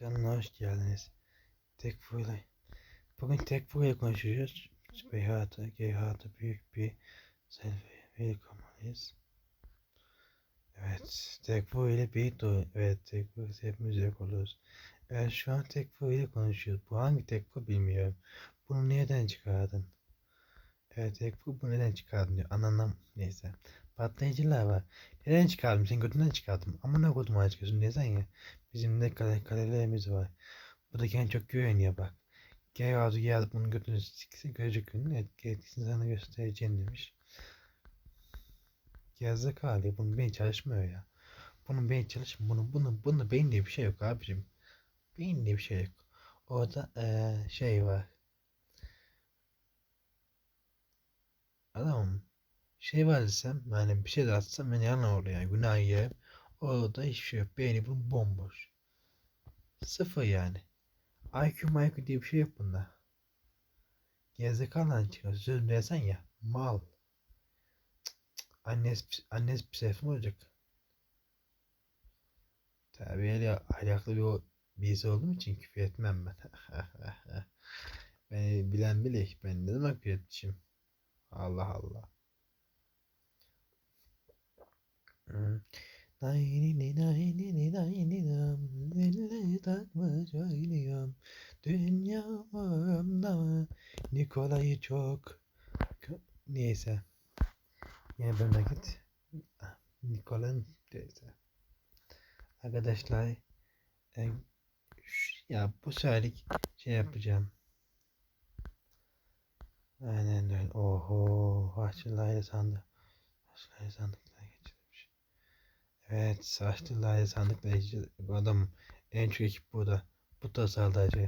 Kanalına hoş geldiniz. Tekfu ile. Bugün Tekfu ile konuşacağız. Beyhat'a, Geyhat'a büyük bir selfie welcome'layız. Evet, Tekfu ile bir do Evet, Tekfu ile hepimiz yok oluyoruz. Evet, şu an Tekfu ile konuşuyoruz. Bu hangi Tekfu bilmiyorum. Bunu nereden çıkardın? Evet, Tekfu bu neden çıkardın diyor. Ananam neyse. Patlayıcılar var. Neden çıkardım? Sen götünden çıkardım. Ama ne koduma çıkıyorsun? Neden ya? Bizim de kale, kalelerimiz var. Bu da kendine çok güveniyor bak. Gel ağzı gel bunu götünü sikse görecek etkisini sana göstereceğim demiş. Gezdik hali bunun beyin çalışmıyor ya. Bunun beyin çalışmıyor. Bunun, bunun, bunun beyin diye bir şey yok abicim. Beyin diye bir şey yok. Orada ee, şey var. Adamım şey var desem yani bir şey de atsam ben yalan olur yani günah yerim. Orada hiçbir şey yok. Beyni bunun bomboş. Sıfır yani. IQ IQ diye bir şey yok bunda. Gerizekalıdan çıkıyor. Sözünü desen ya. Mal. Annesi, annesi psef mi olacak? Terbiyeli ahlaklı bir birisi olduğum için küfür etmem ben. Beni bilen bilir. Ben ne demek küfür etmişim? Allah Allah. Hmm. Nayni nayni nayni nam Dille takmış oynayam Dünyamda Nikola'yı çok Neyse Yine bölüme git Nikola'nın Neyse Arkadaşlar e, Ya bu seferlik Şey yapacağım Aynen öyle. Oho Haçlılar sandı Haçlılar sandık Evet, Saçlı Lale sandıkla bu adam en çok ekip burada. Bu da saldırıcı.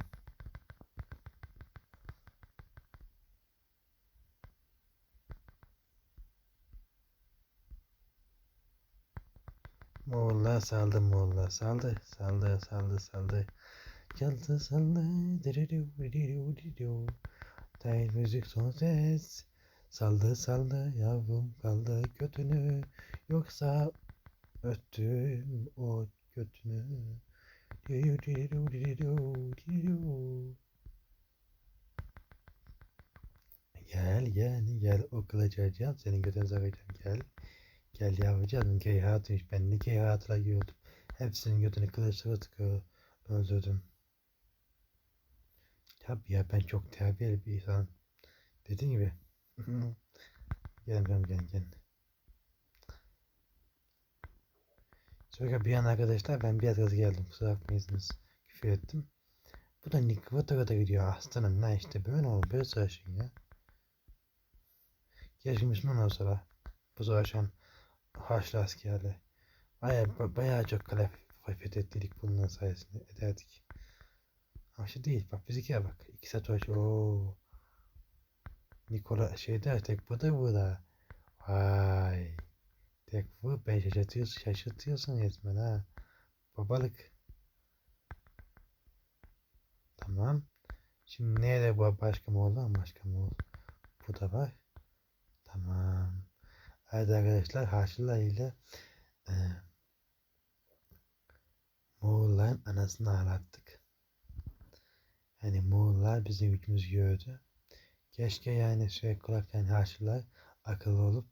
Moğollar saldı Moğollar saldı. Saldı saldı saldı. Çaldı saldı. Diridu diridu diridu Değil müzik son ses Saldı saldı yavrum kaldı götünü Yoksa Öttüm o götünü. Gel gel gel okula geleceğim senin götünü sakacağım gel. Gel yavrucağım keyhatıymış ben ne keyhatla gördüm. Hepsinin götünü kılıçla tıkı öldürdüm. Tabii ya ben çok terbiyeli bir insan. Dediğim gibi. gel gel gel gel. Sonra bir an arkadaşlar ben biraz gaz geldim. Kusura bakmayınız. Küfür ettim. Bu da Nick Vatora'da gidiyor. Aslanım ne işte böyle olur. Böyle savaşın ya. Keşke Müslüman olsalar. Bu savaşan Haçlı askerler. Baya, bayağı çok kale fethettik bunların sayesinde ederdik. Şey değil. Bak bizimkiye bak. İki saat uğraş. Ooo. Nikola şeyde tek bu da bu da. Vay. Tek bu ben şaşırtıyorsun, şaşırtıyorsun resmen ha. Babalık. Tamam. Şimdi nerede bu başka mı oldu? Başka mı oldu? Bu da var. Tamam. Evet arkadaşlar Haşlılar ile e, Moğolların anasını ağlattık. Yani Moğollar bizim gücümüzü gördü. Keşke yani sürekli kulak yani Haçlılar akıllı olup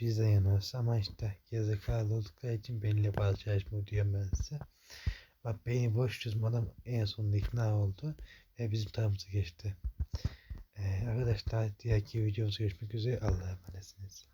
bizden yanarsa ama işte gerizekalı oldukları için benimle bazı çalışma diyorum ben size. Bak beni boş çözüm en sonunda ikna oldu ve bizim tarafımıza geçti. Ee, arkadaşlar diğer videomuzda görüşmek üzere. Allah'a emanetsiniz.